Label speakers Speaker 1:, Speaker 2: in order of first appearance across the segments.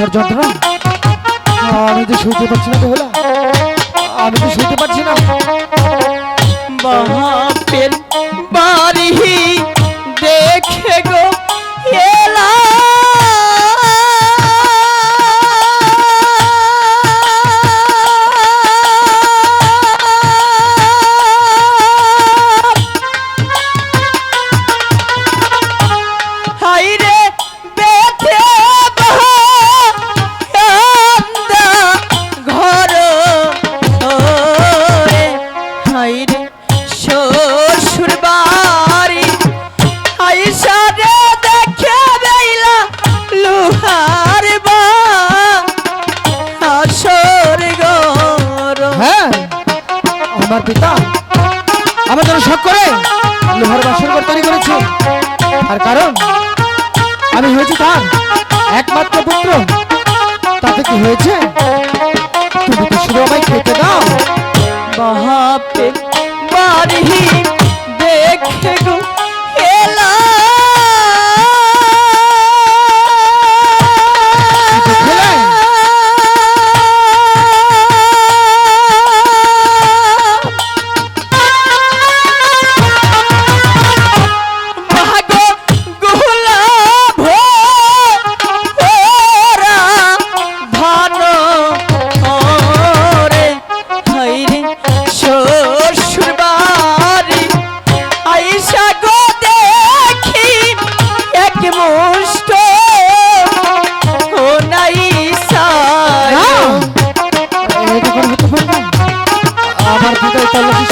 Speaker 1: ব্যথার যন্ত্রণা? আমি তো শুনতে পাচ্ছি না বেহুলা। আমি তো শুনতে পাচ্ছি না।
Speaker 2: বাপের বাড়ি দেখে গো।
Speaker 1: আমার পিতা। আমার জন্য শখ করে লোহার বাসন তৈরি করেছে। আর কারণ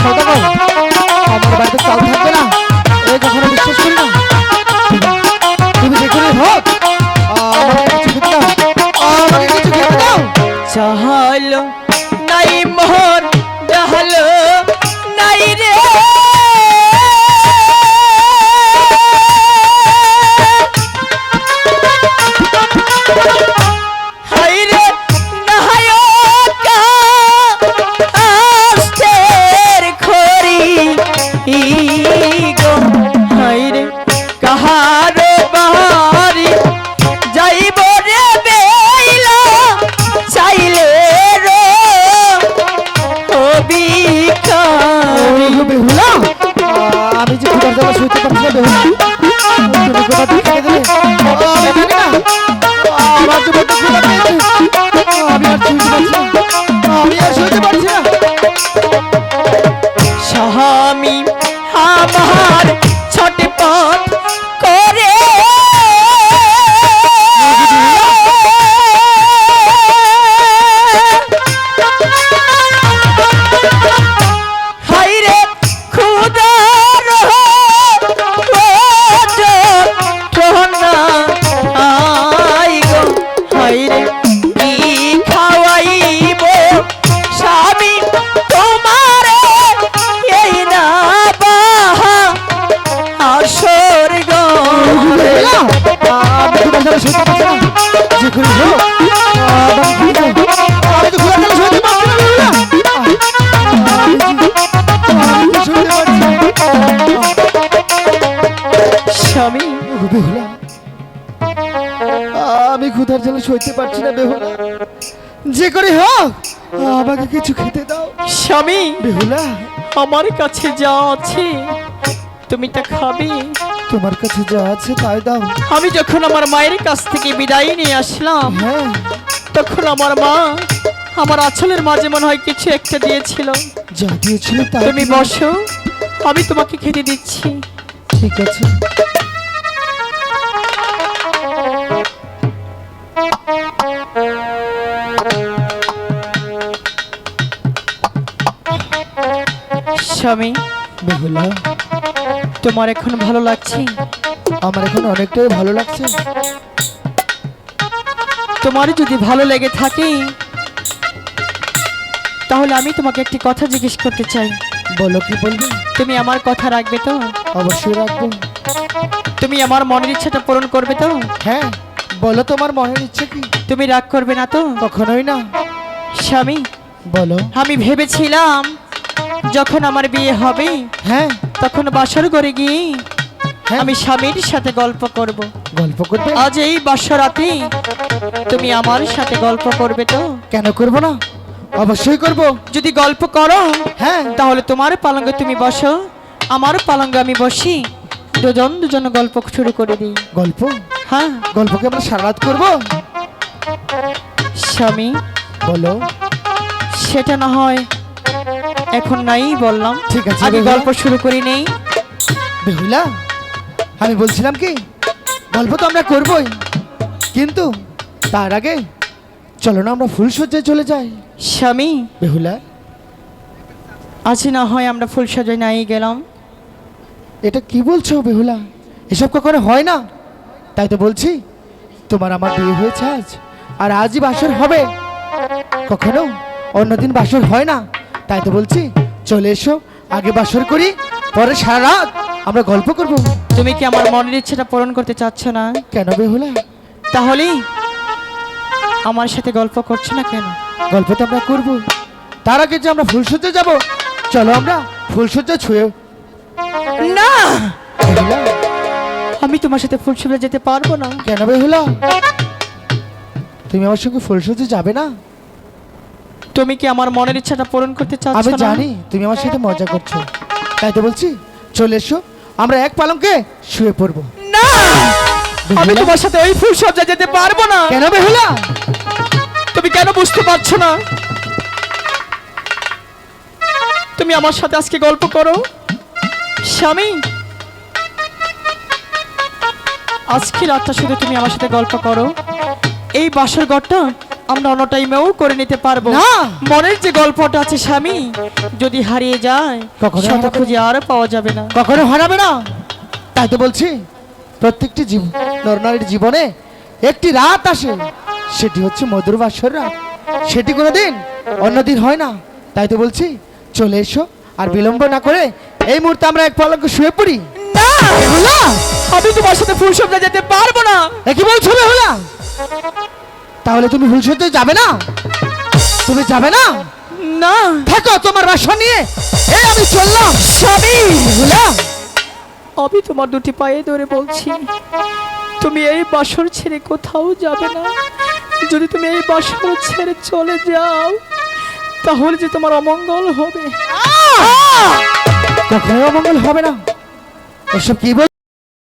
Speaker 1: সদাগর। আমার বাড়িতে চাল থাকবে
Speaker 2: নাই মোহন ডাহলো নাই রে।
Speaker 1: যে
Speaker 2: করে
Speaker 1: আমি তো ক্ষুধার সইতে পারছি না।
Speaker 2: স্বামী।
Speaker 1: বেহুলা আমি জ্বালা সইতে পারছি না বেহুলা। যে করে হোক আমাকে কিছু খেতে দাও।
Speaker 2: স্বামী
Speaker 1: বেহুলা।
Speaker 2: আমার কাছে যা আছে তুমি তা খাবে।
Speaker 1: তোমার কাছে যা আছে তাই দাও।
Speaker 2: আমি যখন আমার মায়ের কাছ থেকে বিদায় নিয়ে আসলাম
Speaker 1: হ্যাঁ।
Speaker 2: তখন আমার মা আমার আঁচলের মাঝে মনে হয় কিছু একটা দিয়েছিল।
Speaker 1: যা দিয়েছিল তাই
Speaker 2: তুমি। বসো আমি তোমাকে খেতে দিচ্ছি।
Speaker 1: ঠিক আছে।
Speaker 2: স্বামী
Speaker 1: বেহুলা।
Speaker 2: তোমার এখন ভালো লাগছে?
Speaker 1: আমার এখন অনেকটাই ভালো লাগছে।
Speaker 2: তোমার যদি ভালো লেগে থাকে তাহলে আমি তোমাকে একটি কথা জিজ্ঞেস করতে চাই।
Speaker 1: বলো কি বলবে?
Speaker 2: তুমি আমার কথা রাখবে তো?
Speaker 1: অবশ্যই রাখব।
Speaker 2: তুমি আমার মনের ইচ্ছাটা পূরণ করবে তো?
Speaker 1: হ্যাঁ বলো তোমার মনের ইচ্ছে কি?
Speaker 2: তুমি রাগ করবে না তো?
Speaker 1: কখনোই না।
Speaker 2: স্বামী
Speaker 1: বলো।
Speaker 2: আমি ভেবেছিলাম যখন আমার বিয়ে হবে
Speaker 1: হ্যাঁ।
Speaker 2: তখন বাসর করে গিয়ে
Speaker 1: হ্যাঁ।
Speaker 2: আমি স্বামীর সাথে গল্প করব।
Speaker 1: গল্প করবে?
Speaker 2: আজ এই বাসরাতে তুমি আমার সাথে গল্প করবে তো?
Speaker 1: কেন করব না? অবশ্যই করব।
Speaker 2: যদি গল্প করো
Speaker 1: হ্যাঁ।
Speaker 2: তাহলে তোমার পালঙ্গে তুমি বসো আমার পালঙ্গে আমি বসি দুজন দুজন গল্প শুরু করে দিই।
Speaker 1: গল্প?
Speaker 2: হ্যাঁ।
Speaker 1: গল্পকে আমরা সারা রাত করব?
Speaker 2: স্বামী।
Speaker 1: বলো।
Speaker 2: সেটা না হয় এখন নাই বললাম।
Speaker 1: ঠিক আছে, বেহুলা।
Speaker 2: গল্প শুরু করি নেই।
Speaker 1: বেহুলা আমি বলছিলাম কি গল্প তো আমরা করবই। কিন্তু তার আগে চলো না আমরা ফুল ফুলসজ্জায় চলে যাই।
Speaker 2: স্বামী
Speaker 1: বেহুলা।
Speaker 2: আজ না হয় আমরা ফুল সাজাই নাই গেলাম।
Speaker 1: এটা কি বলছো বেহুলা? এসব কখনো হয় না? তাই তো বলছি তোমার আমার বিয়ে হয়েছে আজ আর আজই বাসর হবে। কখনো অন্যদিন বাসর হয় না? তাই তো বলছি চলে এসো আগে বাসর করি পরে সারা রাত আমরা গল্প করব।
Speaker 2: তুমি কি আমার মনের ইচ্ছেটা পূরণ করতে চাচ্ছ না?
Speaker 1: কেন বেহুলা?
Speaker 2: তাহলে আমার সাথে গল্প করছ না কেন?
Speaker 1: গল্প তো আমরা করব। তার আগে যে আমরা ফুলসজ্জা যাব চলো আমরা ফুলসজ্জা ছুঁয়ে।
Speaker 2: না! আমি তোমার সাথে ফুল সাজা যেতে পারব না।
Speaker 1: কেন বেহুলা? তুমি আমার সঙ্গে ফুলসজ্জা যাবে না?
Speaker 2: তুমি কি আমার মনের ইচ্ছাটা পূরণ করতে চাচ্ছ
Speaker 1: আমি জানি তুমি আমার সাথে মজা করছ। তাই তো বলছি চলে এসো আমরা এক পালঙ্কে শুয়ে পড়ব।
Speaker 2: না! আমি তোমার সাথে ওই ফুল সজ্জা যেতে পারব না।
Speaker 1: কেন বেহুলা?
Speaker 2: তুমি কেন বুঝতে পারছ না? তুমি আমার সাথে আজকে গল্প করো? স্বামী? আজকে রাতটা শুধু তুমি আমার সাথে গল্প করো। এই বাসর ঘরটা আমরা অন্য টাইমেও করে নিতে পারব।
Speaker 1: না।
Speaker 2: মনের যে গল্পটা আছে স্বামী যদি হারিয়ে যায়
Speaker 1: কখনো
Speaker 2: খুঁজে আর পাওয়া যাবে না।
Speaker 1: কখনো হারাবে না। তাই তো বলছি প্রত্যেকটি নরনারীর জীবনে একটি রাত আসে সেটি হচ্ছে মধুর বাসর রাত। সেটি কোনোদিন অন্যদিন হয় না। তাই তো বলছি চলে এসো আর বিলম্ব না করে এই মুহূর্তে আমরা এক পালঙ্কে শুয়ে পড়ি।
Speaker 2: না আমি তোমার সাথে ফুল যেতে পারব না।
Speaker 1: কি বলছো বেহুলা তাহলে তুমি ভুলসজ্জায় যাবে না? তুমি যাবে না?
Speaker 2: না।
Speaker 1: থাকো তোমার বাসা নিয়ে। এই আমি চললাম।
Speaker 2: স্বামী
Speaker 1: বেহুলা
Speaker 2: আমি তোমার দুটি পায়ে ধরে বলছি তুমি এই বাসর ছেড়ে কোথাও যাবে না। যদি তুমি এই বাসর ছেড়ে চলে যাও তাহলে যে তোমার অমঙ্গল হবে।
Speaker 1: কখনোই অমঙ্গল হবে না। এসব কি বল